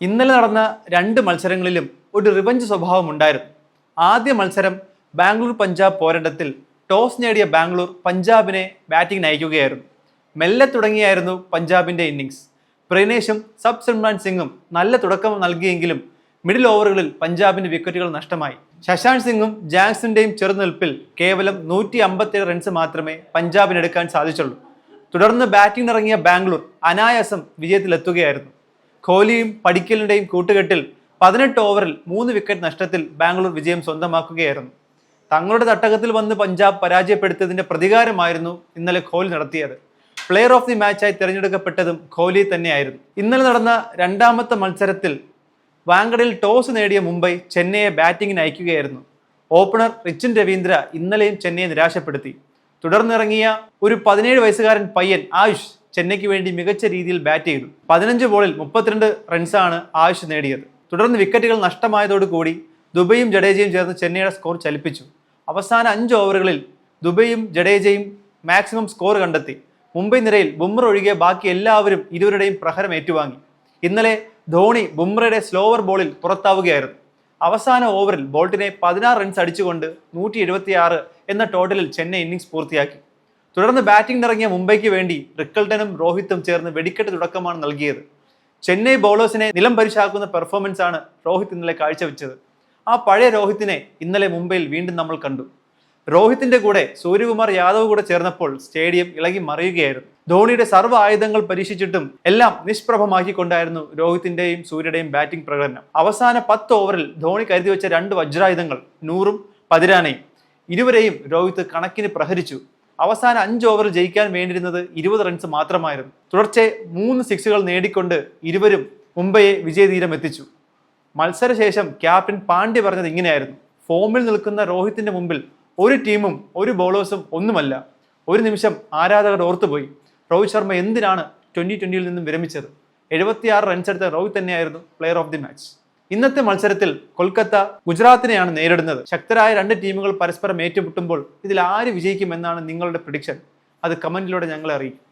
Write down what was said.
ഇന്നലെ നടന്ന രണ്ട് മത്സരങ്ങളിലും ഒരു റിവഞ്ച് സ്വഭാവം ഉണ്ടായിരുന്നു ആദ്യ മത്സരം ബാംഗ്ലൂർ പഞ്ചാബ് പോരാട്ടത്തിൽ ടോസ് നേടിയ ബാംഗ്ലൂർ പഞ്ചാബിനെ ബാറ്റിംഗ് നയിക്കുകയായിരുന്നു മെല്ലെ തുടങ്ങിയായിരുന്നു പഞ്ചാബിന്റെ ഇന്നിങ്സ് പ്രിനേഷും സബ് സിമ്രാൻ സിംഗും നല്ല തുടക്കം നൽകിയെങ്കിലും മിഡിൽ ഓവറുകളിൽ പഞ്ചാബിന് വിക്കറ്റുകൾ നഷ്ടമായി. ശശാന്ത് സിംഗും ജാക്സിന്റെയും ചെറുനിൽപ്പിൽ കേവലം നൂറ്റി അമ്പത്തേഴ് റൺസ് മാത്രമേ പഞ്ചാബിനെടുക്കാൻ സാധിച്ചുള്ളൂ. തുടർന്ന് ബാറ്റിംഗ് ഇറങ്ങിയ ബാംഗ്ലൂർ അനായാസം വിജയത്തിലെത്തുകയായിരുന്നു. കോഹ്ലിയും പടിക്കലിന്റെയും കൂട്ടുകെട്ടിൽ പതിനെട്ട് ഓവറിൽ മൂന്ന് വിക്കറ്റ് നഷ്ടത്തിൽ ബാംഗ്ലൂർ വിജയം സ്വന്തമാക്കുകയായിരുന്നു. തങ്ങളുടെ തട്ടകത്തിൽ വന്ന് പഞ്ചാബ് പരാജയപ്പെടുത്തിയതിന്റെ പ്രതികാരമായിരുന്നു ഇന്നലെ കോഹ്ലി നടത്തിയത്. പ്ലെയർ ഓഫ് ദി മാച്ചായി തിരഞ്ഞെടുക്കപ്പെട്ടതും കോഹ്ലി തന്നെയായിരുന്നു. ഇന്നലെ നടന്ന രണ്ടാമത്തെ മത്സരത്തിൽ വാങ്കഡിൽ ടോസ് നേടിയ മുംബൈ ചെന്നൈയെ ബാറ്റിംഗിന് അയക്കുകയായിരുന്നു. ഓപ്പണർ റിച്ചിൻ രവീന്ദ്ര ഇന്നലെയും ചെന്നൈയെ നിരാശപ്പെടുത്തി. തുടർന്നിറങ്ങിയ ഒരു പതിനേഴ് വയസ്സുകാരൻ പയ്യൻ ആയുഷ് ചെന്നൈക്ക് വേണ്ടി മികച്ച രീതിയിൽ ബാറ്റ് ചെയ്തു. പതിനഞ്ച് ബോളിൽ മുപ്പത്തിരണ്ട് റൺസാണ് ആവശ്യം നേടിയത്. തുടർന്ന് വിക്കറ്റുകൾ നഷ്ടമായതോടുകൂടി ദുബൈയും ജഡേജയും ചേർന്ന് ചെന്നൈയുടെ സ്കോർ ചലിപ്പിച്ചു. അവസാന അഞ്ച് ഓവറുകളിൽ ദുബൈയും ജഡേജയും മാക്സിമം സ്കോർ കണ്ടെത്തി. മുംബൈ നിരയിൽ ബുംറ ഒഴികെ ബാക്കി എല്ലാവരും ഇരുവരുടെയും പ്രഹരം ഏറ്റുവാങ്ങി. ഇന്നലെ ധോണി ബുംറയുടെ സ്ലോവർ ബോളിൽ പുറത്താവുകയായിരുന്നു. അവസാന ഓവറിൽ ബോൾട്ടിനെ പതിനാറ് റൺസ് അടിച്ചുകൊണ്ട് നൂറ്റി എന്ന ടോട്ടലിൽ ചെന്നൈ ഇന്നിംഗ്സ് പൂർത്തിയാക്കി. തുടർന്ന് ബാറ്റിംഗ് ഇറങ്ങിയ മുംബൈക്ക് വേണ്ടി റിക്കൾട്ടനും രോഹിത്തും ചേർന്ന് വെടിക്കെട്ട് തുടക്കമാണ് നൽകിയത്. ചെന്നൈ ബൗളേഴ്സിനെ നിലം പരിശാക്കുന്ന പെർഫോമൻസ് ആണ് രോഹിത് ഇന്നലെ കാഴ്ചവെച്ചത്. ആ പഴയ രോഹിത്തിനെ ഇന്നലെ മുംബൈയിൽ വീണ്ടും നമ്മൾ കണ്ടു. രോഹിത്തിന്റെ കൂടെ സൂര്യകുമാർ യാദവ് കൂടെ ചേർന്നപ്പോൾ സ്റ്റേഡിയം ഇളകി മറിയുകയായിരുന്നു. ധോണിയുടെ സർവ ആയുധങ്ങൾ പരീക്ഷിച്ചിട്ടും എല്ലാം നിഷ്പ്രഭമാക്കിക്കൊണ്ടായിരുന്നു രോഹിത്തിന്റെയും സൂര്യയുടെയും ബാറ്റിംഗ് പ്രകടനം. അവസാന പത്ത് ഓവറിൽ ധോണി കരുതി വെച്ച രണ്ട് വജ്രായുധങ്ങൾ നൂറും പതിരാനയും. ഇരുവരെയും രോഹിത് കണക്കിന് പ്രഹരിച്ചു. അവസാന അഞ്ച് ഓവർ ജയിക്കാൻ വേണ്ടിയിരുന്നത് ഇരുപത് റൺസ് മാത്രമായിരുന്നു. തുടർച്ചെ മൂന്ന് സിക്സുകൾ നേടിക്കൊണ്ട് ഇരുവരും മുംബൈയെ വിജയതീരം എത്തിച്ചു. മത്സരശേഷം ക്യാപ്റ്റൻ പാണ്ഡ്യ പറഞ്ഞത് ഇങ്ങനെയായിരുന്നു. ഫോമിൽ നിൽക്കുന്ന രോഹിത്തിന്റെ മുമ്പിൽ ഒരു ടീമും ഒരു ബോളേഴ്സും ഒന്നുമല്ല. ഒരു നിമിഷം ആരാധകർ ഓർത്തുപോയി. രോഹിത് ശർമ്മ എന്തിനാണ് ട്വന്റി ട്വന്റിയിൽ നിന്നും വിരമിച്ചത്? എഴുപത്തിയാറ് റൺസ് എടുത്ത രോഹിത് തന്നെയായിരുന്നു പ്ലെയർ ഓഫ് ദി മാച്ച് ഇന്നത്തെ മത്സരത്തിൽ കൊൽക്കത്ത ഗുജറാത്തിനെയാണ് നേരിടുന്നത്. ശക്തരായ രണ്ട് ടീമുകൾ പരസ്പരം ഏറ്റുമുട്ടുമ്പോൾ ഇതിൽ ആര് വിജയിക്കും എന്നാണ് നിങ്ങളുടെ പ്രഡിക്ഷൻ അത് കമന്റിലൂടെ ഞങ്ങളെ അറിയിക്കും.